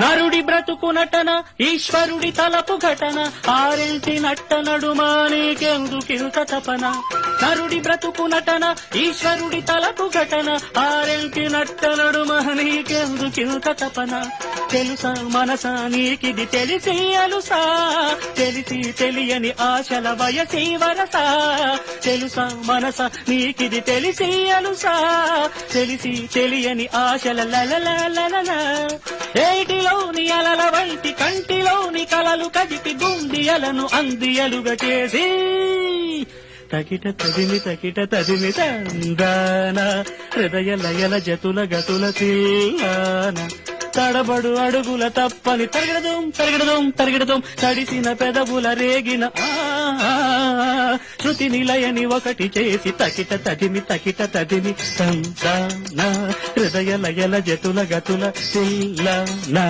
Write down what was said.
నరుడి బ్రతుకు నటన ఈశ్వరుడి తలపు ఘటన ఆరింటి నట్ట నడుమా నీకెందుకింత తపన? నరుడి బ్రతుకు నటన ఈశ్వరుడి తలపు ఘటన ఆరింటి నట్ట నడుమా నీకెందుకింత తపన? తెలుసా మనసా నీకిది తెలిసి అలుసా? తెలిసి తెలియని ఆశల వయసి వరసా? తెలుసా మనస నీకిది తెలిసి అలుసా? తెలిసి తెలియని ఆశల లలలా కంటి కంటిలోని కలలు కదిపి గుండియలను అందియలుగా చేసి తకిట తదిమి తకిట తదిమి తందాన హృదయ లయల జతుల గతుల తిల్లాన తడబడు అడుగుల తప్పని తరగడదం తరగడదం తరగడదం తడిసిన పెదవుల రేగిన శృతి నిలయని ఒకటి చేసి తకిట తదిమి తకిట తదిమి తందాన హృదయ లయల జతుల గతుల తిల్లానా